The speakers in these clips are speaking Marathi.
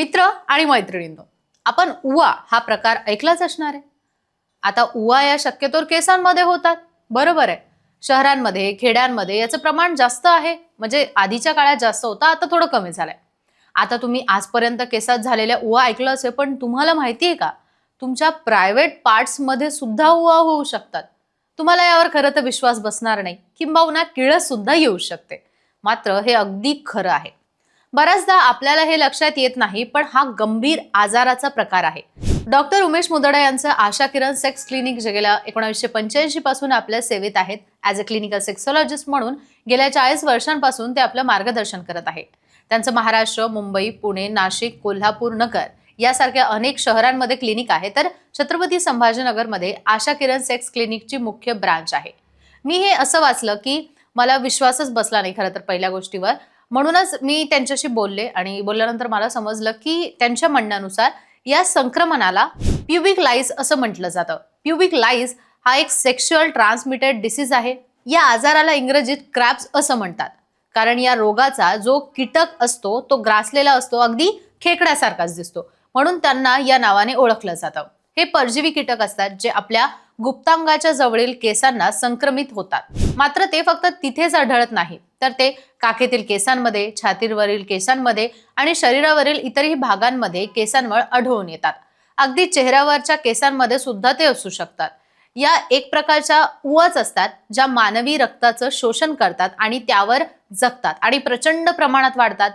मित्र आणि मैत्रिणींनो. आपण उवा हा प्रकार ऐकलाच असणार आहे. आता उवा या शक्यतोर केसांमध्ये होतात. बरोबर आहे. शहरांमध्ये खेड्यांमध्ये याचं प्रमाण जास्त आहे. म्हणजे आधीच्या काळात जास्त होतं आता थोडं कमी झालंय. आता तुम्ही आजपर्यंत केसात झालेल्या उवा ऐकलं असेल पण तुम्हाला माहिती आहे का? तुमच्या प्रायव्हेट पार्ट्समध्ये सुद्धा उवा होऊ शकतात. तुम्हाला यावर खरं तर विश्वास बसणार नाही. किंबहुना किळस सुद्धा येऊ शकते. मात्र हे अगदी खरं आहे. बऱ्याचदा आपल्याला हे लक्षात येत नाही पण हा गंभीर आजाराचा प्रकार आहे. डॉक्टर उमेश मुदडा यांचं आशा किरण सेक्स क्लिनिक जे गेल्या एकोणीसशे पंच्याऐंशी पासून आपल्या सेवेत आहेत ॲज अ क्लिनिकल सेक्सॉलॉजिस्ट म्हणून गेल्या चाळीस वर्षांपासून ते आपलं मार्गदर्शन करत आहे. त्यांचं महाराष्ट्र मुंबई पुणे नाशिक कोल्हापूर नगर यासारख्या अनेक शहरांमध्ये क्लिनिक आहे. तर छत्रपती संभाजीनगरमध्ये आशा किरण सेक्स क्लिनिकची मुख्य ब्रांच आहे. मी हे असं वाचलं की मला विश्वासच बसला नाही खरं तर पहिल्या गोष्टीवर. म्हणूनच मी त्यांच्याशी बोलले आणि बोलल्यानंतर मला समजलं की त्यांच्या म्हणण्यानुसार या संक्रमणाला प्युबिक लाईस असं म्हटलं जातं. प्युबिक लाईस हा एक सेक्शुअल ट्रान्समिटेड डिसीज आहे. या आजाराला इंग्रजीत क्रॅप्स असं म्हणतात. कारण या रोगाचा जो कीटक असतो तो ग्रासलेला असतो अगदी खेकड्यासारखाच दिसतो. म्हणून त्यांना या नावाने ओळखलं जातं. हे परजीवी कीटक असतात जे आपल्या गुप्तांगाच्या जवळील केसांना संक्रमित होतात. मात्र ते फक्त तिथेच आढळत नाही. तर ते काखेतील केसांमध्ये छातीवरील केसांमध्ये आणि शरीरावरील इतरही भागांमध्ये केसांवर आढळून येतात. अगदी चेहऱ्यावरच्या केसांमध्ये सुद्धा ते असू शकतात. या एक प्रकारच्या उवच असतात ज्या मानवी रक्ताचं शोषण करतात आणि त्यावर जगतात आणि प्रचंड प्रमाणात वाढतात.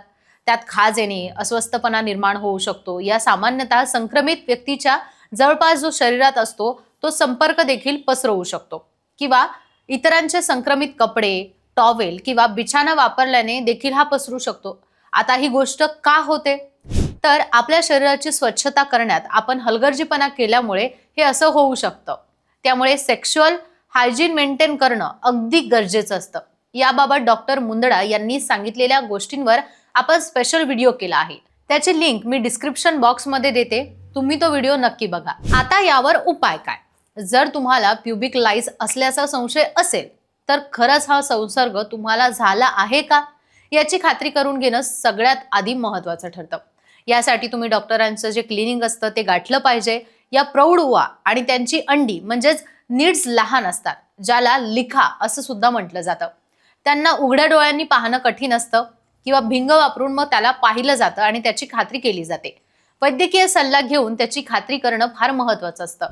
त्यात खाज येणे अस्वस्थपणा निर्माण होऊ शकतो. या सामान्यतः संक्रमित व्यक्तीच्या जवळपास जो शरीरात असतो तो संपर्क देखील पसरवू शकतो. किंवा इतरांचे संक्रमित कपडे टॉवेल किंवा बिछाना वापरल्याने देखील हा पसरू शकतो. आता ही गोष्ट का होते? तर आपल्या शरीराची स्वच्छता करण्यात आपण हलगर्जीपणा केल्यामुळे हे असं होऊ शकतं. त्यामुळे सेक्शुअल हायजीन मेंटेन करणं अगदी गरजेचं असतं. याबाबत डॉक्टर मुंदडा यांनी सांगितलेल्या गोष्टींवर आपण स्पेशल व्हिडिओ केला आहे. त्याची लिंक मी डिस्क्रिप्शन बॉक्समध्ये देते. तुम्ही तो व्हिडिओ नक्की बघा. आता यावर उपाय काय? जर तुम्हाला प्युबिक लाईज असल्याचा संशय असेल तर खरंच हा संसर्ग तुम्हाला झाला आहे का? याची खात्री करून घेणं सगळ्यात आधी महत्त्वाचं ठरतं. यासाठी तुम्ही डॉक्टरांचं जे क्लिनिंग असतं ते गाठलं पाहिजे. या प्रौढ उवा आणि त्यांची अंडी म्हणजेच नीड्स लहान असतात ज्याला लिखा असं सुद्धा म्हटलं जातं. त्यांना उघड्या डोळ्यांनी पाहणं कठीण असतं किंवा भिंग वापरून मग त्याला पाहिलं जातं आणि त्याची खात्री केली जाते. वैद्यकीय सल्ला घेऊन त्याची खात्री करणं फार महत्वाचं असतं.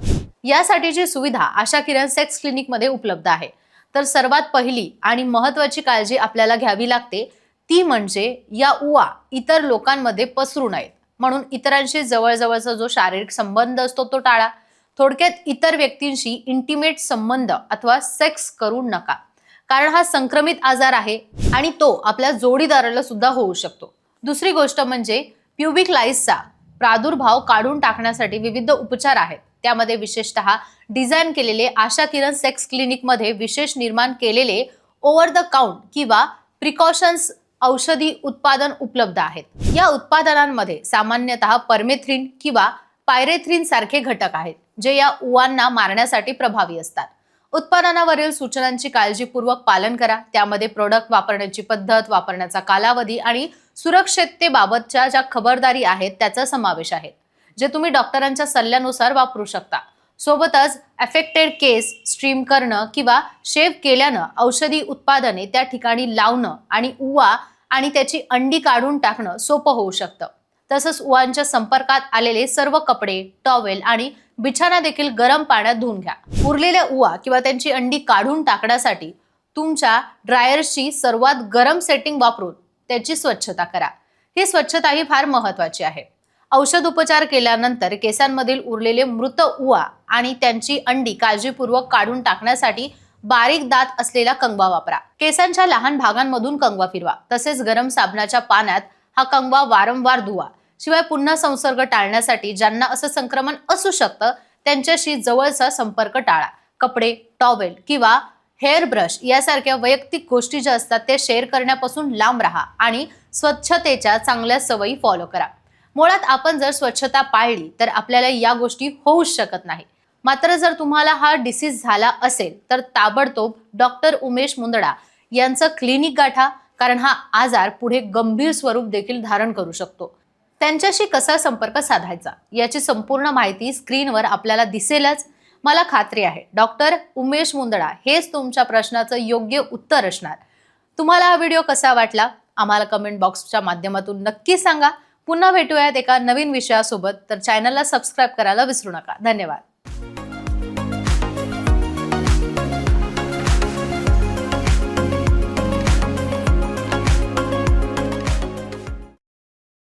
यासाठीची सुविधा आशा किरण सेक्स क्लिनिकमध्ये उपलब्ध आहे. तर सर्वात पहिली आणि महत्वाची काळजी आपल्याला घ्यावी लागते ती म्हणजे या उवा इतर लोकांमध्ये पसरू नयेत. म्हणून इतरांशी जवळजवळचा जो शारीरिक संबंध असतो तो टाळा. थोडक्यात इतर व्यक्तींशी इंटिमेट संबंध अथवा सेक्स करू नका. कारण हा संक्रमित आजार आहे आणि तो आपल्या जोडीदाराला सुद्धा होऊ शकतो. दुसरी गोष्ट म्हणजे प्युबिक लाईसचा प्रादुर्भाव काढून टाकण्यासाठी विविध उपचार आहेत. त्यामध्ये विशेषतः डिझाईन केलेले आशा किरण सेक्स क्लिनिकमध्ये विशेष निर्माण केलेले ओव्हर द काउंट किंवा प्रिकॉशन्स औषधी उत्पादन उपलब्ध आहेत. या उत्पादनांमध्ये सामान्यतः परमेथ्रिन किंवा पायरेथ्रिन सारखे घटक आहेत जे या उवांना मारण्यासाठी प्रभावी असतात. उत्पादनावरील सूचनांची काळजीपूर्वक पालन करा. त्यामध्ये प्रोडक्ट वापरण्याची पद्धत वापरण्याचा कालावधी आणि सुरक्षिततेबाबतच्या ज्या खबरदारी आहेत त्याचा समावेश आहे. जे तुम्ही डॉक्टरांच्या सल्ल्यानुसार वापरू शकता. सोबतच अफेक्टेड केस स्ट्रीम करणं किंवा शेव केल्यानं औषधी उत्पादने त्या ठिकाणी लावणं आणि उवा आणि त्याची अंडी काढून टाकणं सोपं होऊ शकतं. तसंच उवांच्या संपर्कात आलेले सर्व कपडे टॉवेल आणि बिछाना देखील गरम पाण्यात धुवून घ्या. उरलेल्या उवा किंवा त्यांची अंडी काढून टाकण्यासाठी तुमच्या ड्रायरची सर्वात गरम सेटिंग वापरून त्याची स्वच्छता करा. ही स्वच्छता ही फार महत्वाची आहे. औषध उपचार केल्यानंतर केसांमधील उरलेले मृत उवा आणि त्यांची अंडी काळजीपूर्वक काढून टाकण्यासाठी बारीक दात असलेला कंगवा वापरा. केसांच्या लहान भागांमधून कंगवा फिरवा. तसेच गरम साबणाच्या पाण्यात हा कंगवा वारंवार धुवा. शिवाय पुन्हा संसर्ग टाळण्यासाठी ज्यांना असं संक्रमण असू शकतं त्यांच्याशी जवळचा संपर्क टाळा. कपडे टॉवेल किंवा हेअर ब्रश यासारख्या वैयक्तिक गोष्टी ज्या असतात ते शेअर करण्यापासून लांब राहा आणि स्वच्छतेच्या चांगल्या सवयी फॉलो करा. मुळात आपण जर स्वच्छता पाळली तर आपल्याला या गोष्टी होऊच शकत नाही मात्र जर तुम्हाला हा डिसीज झाला असेल तर ताबडतोब डॉक्टर उमेश मुंदडा यांचं क्लिनिक गाठा कारण हा आजार पुढे गंभीर स्वरूप देखील धारण करू शकतो. त्यांच्याशी कसा संपर्क साधायचा याची संपूर्ण माहिती स्क्रीनवर आपल्याला दिसेलच. मला खात्री आहे डॉक्टर उमेश मुंदडा हेच तुमच्या प्रश्नाचं योग्य उत्तर असणार. तुम्हाला हा व्हिडिओ कसा वाटला आम्हाला कमेंट बॉक्सच्या माध्यमातून नक्की सांगा. पुन्हा भेटूयात एका नवीन विषयासोबत. तर चॅनलला सबस्क्राईब करायला विसरू नका. धन्यवाद.